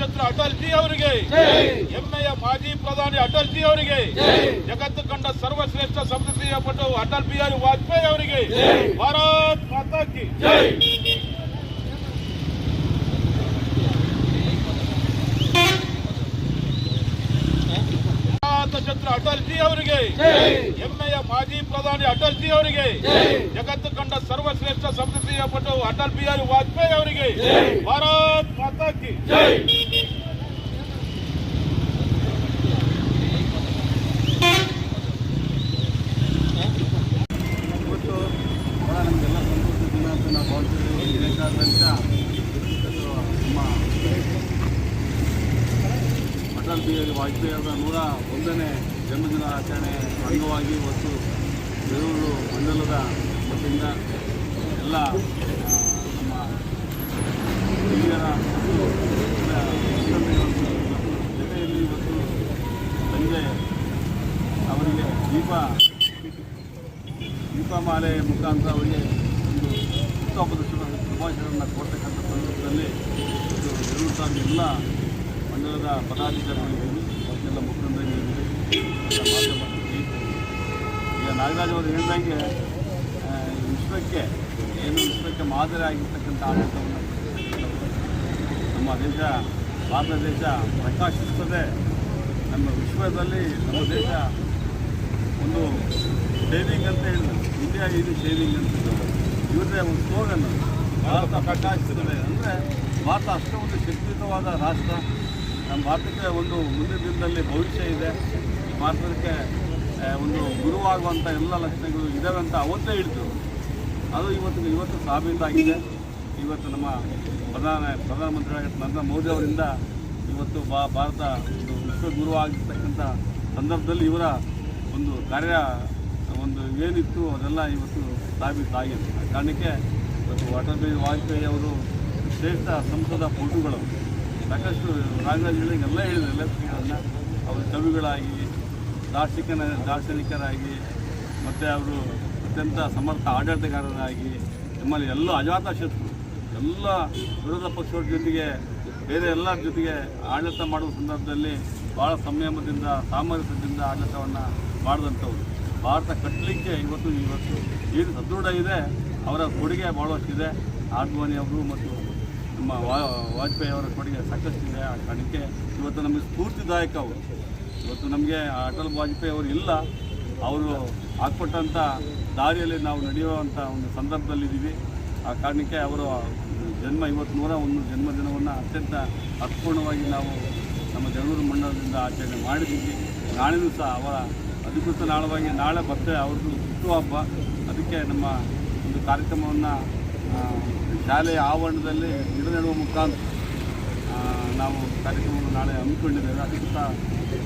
ಶತ್ರು ಅಟಲ್ ಜಿ ಅವರಿಗೆ. ಹೆಮ್ಮೆಯ ಮಾಜಿ ಪ್ರಧಾನಿ ಅಟಲ್ ಜಿ ಅವರಿಗೆ. ಜಗತ್ತು ಕಂಡ ಸರ್ವಶ್ರೇಷ್ಠ ಸಂಸದೀಯ ಪಟು ಅಟಲ್ ಬಿಹಾರಿ ವಾಜಪೇಯಿ ಅವರಿಗೆ. ಭಾರತ್ ಮಾತಾ ಕಿ ಭಾರತ ಶತ್ರು ಅಟಲ್ ಜಿ ಅವರಿಗೆ. ಹೆಮ್ಮೆಯ ಮಾಜಿ ಪ್ರಧಾನಿ ಅಟಲ್ ಜಿ ಅವರಿಗೆ. ಜಗತ್ತು ಕಂಡ ಸರ್ವಶ್ರೇಷ್ಠ ಸಂಸದೀಯ ಪಟು ಅಟಲ್ ಬಿಹಾರಿ ವಾಜಪೇಯಿ ಅವರಿಗೆ. ಭಾರತ್ ಮಾತಾ ಕಿ ಇವತ್ತು ಬಹಳ ನಮಗೆಲ್ಲ ಸಂತೋಷದ ದಿನ ಅಂತ ನಾವು ಭಾವಿಸಿದ್ದೀವಿ ದೇಶಾದ್ಯಂತ ಇವತ್ತು ನಮ್ಮ ಅಟಲ್ ಬಿಹಾರಿ ವಾಜಪೇಯಿ ಅವರ ನೂರ ಒಂದನೇ ಜನ್ಮದಿನ ಆಚರಣೆ ಅಂಗವಾಗಿ ಇವತ್ತು ಬೆಂಗಳೂರು ಮಂಡಲದ ವತಿಯಿಂದ ಎಲ್ಲ ನಮ್ಮ ಹಿರಿಯರ ಜೊತೆಯಲ್ಲಿ ಇವತ್ತು ಸಂಜೆ ಅವರಿಗೆ ದೀಪ, ದೀಪಮಾಲೆ ಮುಖಾಂತರ ಅವರಿಗೆ ಒಂದು ಹುಟ್ಟುಹಬ್ಬದ ಶುಭ ಶುಭಾಶಯಗಳನ್ನು ಕೊಡ್ತಕ್ಕಂಥ ಸಂದರ್ಭದಲ್ಲಿ ಬೆಂಗಳೂರು ತಾಲೂಕಿನ ಎಲ್ಲ ಮಂಡಲದ ಪದಾಧಿಕಾರಿಗಳಿದ್ದೀವಿ ಎಲ್ಲ ಮುಖಂಡರಿದ್ದೀವಿ. ಈಗ ನಾಗರಾಜ್ ಅವರು ಹೇಳಿದಂಗೆ ವಿಶ್ವಕ್ಕೆ ಏನು ವಿಶ್ವಕ್ಕೆ ಮಾದರಿ ಆಗಿರ್ತಕ್ಕಂಥ ಆಡಳಿತವನ್ನು ನಮ್ಮ ದೇಶ, ಭಾರತ ದೇಶ ಪ್ರಕಾಶಿಸ್ತದೆ ನಮ್ಮ ವಿಶ್ವದಲ್ಲಿ ನಮ್ಮ ದೇಶ ಒಂದು ಶೇವಿಂಗ್ ಅಂತ ಹೇಳಿದ್ರು ಇಂಡಿಯಾ ಇದು ಶೇವಿಂಗ್ ಅಂತ ಇವ್ರದೇ ಒಂದು ಸ್ಲೋಗನ್. ಭಾರತ ಪ್ರಕಾಶಿಸ್ತದೆ ಅಂದರೆ ಭಾರತ ಅಷ್ಟೊಂದು ಶಕ್ತಿಯುತವಾದ ರಾಷ್ಟ್ರ ನಮ್ಮ ಭಾರತಕ್ಕೆ ಒಂದು ಮುಂದಿನ ದಿನದಲ್ಲಿ ಭವಿಷ್ಯ ಇದೆ. ಭಾರತಕ್ಕೆ ಒಂದು ಗುರುವಾಗುವಂಥ ಎಲ್ಲ ಲಕ್ಷಣಗಳು ಇದ್ದಾವೆ ಅಂತ ಅವತ್ತೇ ಹೇಳಿದ್ರು. ಅದು ಇವತ್ತು ಇವತ್ತು ಸಾಬೀತಾಗಿದೆ. ಇವತ್ತು ನಮ್ಮ ಪ್ರಧಾನ ಪ್ರಧಾನಮಂತ್ರಿಯಾಗಿ ನರೇಂದ್ರ ಮೋದಿ ಅವರಿಂದ ಇವತ್ತು ಬಾ, ಭಾರತ ಒಂದು ವಿಶ್ವಗುರು ಆಗಿರ್ತಕ್ಕಂಥ ಸಂದರ್ಭದಲ್ಲಿ ಇವರ ಒಂದು ಕಾರ್ಯ, ಒಂದು ಏನಿತ್ತು ಅದೆಲ್ಲ ಇವತ್ತು ಸಾಬೀತಾಗಿದೆ. ಆ ಕಾರಣಕ್ಕೆ ಇವತ್ತು ಅಟಲ್ ಬಿಹಾರಿ ವಾಜಪೇಯಿ ಅವರು ಶ್ರೇಷ್ಠ ಸಂಸದ ಪಟುಗಳು. ಸಾಕಷ್ಟು ನಾಗರಾಜ್ ಹೇಳಿದರು, ಎಲ್ಲ ಅವರು ಕವಿಗಳಾಗಿ, ದಾರ್ಶನಿಕನ, ದಾರ್ಶನಿಕರಾಗಿ, ಮತ್ತು ಅವರು ಅತ್ಯಂತ ಸಮರ್ಥ ಆಡಳಿತಗಾರರಾಗಿ, ನಮ್ಮಲ್ಲಿ ಎಲ್ಲ ಅಜಾತ ಶತ್ರು. ಎಲ್ಲ ವಿರೋಧ ಪಕ್ಷಗಳ ಜೊತೆಗೆ, ಬೇರೆ ಎಲ್ಲರ ಜೊತೆಗೆ ಆಡಳಿತ ಮಾಡುವ ಸಂದರ್ಭದಲ್ಲಿ ಭಾಳ ಸಂಯಮದಿಂದ, ಸಾಮರಸ್ಯದಿಂದ ಆಡಳಿತವನ್ನು ಮಾಡಿದಂಥವ್ರು. ಭಾರತ ಕಟ್ಟಲಿಕ್ಕೆ ಇವತ್ತು ಇವತ್ತು ಏನು ಸದೃಢ ಇದೆ. ಅವರ ಕೊಡುಗೆ ಭಾಳಷ್ಟಿದೆ ಆಡ್ವಾಣಿ ಅವರು ಮತ್ತು ನಮ್ಮ ವಾಜಪೇಯಿ ಅವರ ಕೊಡುಗೆ ಸಾಕಷ್ಟಿದೆ ಆ ಕಾರಣಕ್ಕೆ ಇವತ್ತು ನಮಗೆ ಸ್ಫೂರ್ತಿದಾಯಕ ಅವರು. ಇವತ್ತು ನಮಗೆ ಅಟಲ್ ವಾಜಪೇಯಿ ಅವರು ಇಲ್ಲ. ಅವರು ಹಾಕ್ಕೊಟ್ಟಂಥ ದಾರಿಯಲ್ಲಿ ನಾವು ನಡೆಯುವಂಥ ಒಂದು ಸಂದರ್ಭದಲ್ಲಿದ್ದೀವಿ ಆ ಕಾರಣಕ್ಕೆ ಅವರು ಜನ್ಮ ಇವತ್ತು ನೂರ ಒಂದು ಜನ್ಮದಿನವನ್ನು ಅತ್ಯಂತ ಅರ್ಪೂರ್ಣವಾಗಿ ನಾವು ನಮ್ಮ ಜಗಳೂರು ಮಂಡಲದಿಂದ ಆಚರಣೆ ಮಾಡಿದ್ದೀವಿ. ನಾಳೆನೂ ಸಹ ಅವರ ಅಧಿಕೃತ ನಾಳವಾಗಿ ನಾಳೆ ಬರ್ತೇವೆ ಅವ್ರದ್ದು ಹುಟ್ಟುಹಬ್ಬ. ಅದಕ್ಕೆ ನಮ್ಮ ಒಂದು ಕಾರ್ಯಕ್ರಮವನ್ನು ಶಾಲೆಯ ಆವರಣದಲ್ಲಿ ಗಿಡ ನೆಡುವ ಮುಖಾಂತರ ನಾವು ಕಾರ್ಯಕ್ರಮವನ್ನು ನಾಳೆ ಹಮ್ಮಿಕೊಂಡಿದ್ದೇವೆ. ಅದಕ್ಕಿಂತ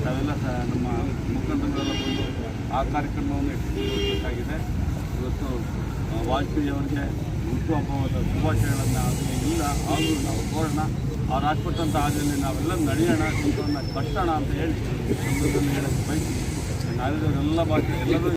ನಾವೆಲ್ಲ ಸಹ ನಮ್ಮ ಮುಖಂಡರುಗಳೆಲ್ಲ ಬಂದು ಆ ಕಾರ್ಯಕ್ರಮವನ್ನು ಯಶಸ್ವಿಗೊಳಿಸಬೇಕಾಗಿದೆ ಇವತ್ತು ವಾಜಪೇಯಿ ಅವರಿಗೆ ಹುಟ್ಟುಹಬ್ಬವಾದ ಶುಭಾಶಯಗಳನ್ನು ಇಲ್ಲ ಆದರೂ ನಾವು ಕೋರೋಣ ಅವ್ರು ಹಾಕ್ಕೊಟ್ಟಂಥ ಹಾದಿಯಲ್ಲಿ ನಾವೆಲ್ಲ ನಡೆಯೋಣ ಇಂಥವನ್ನ ಕಟ್ಟೋಣ ಅಂತ ಹೇಳಿ ಸಂದರ್ಭದಲ್ಲಿ ಹೇಳಕ್ಕೆ ಬಯಸಿ ನಾವೆಲ್ಲ ಭಾಷೆ ಎಲ್ಲರೂ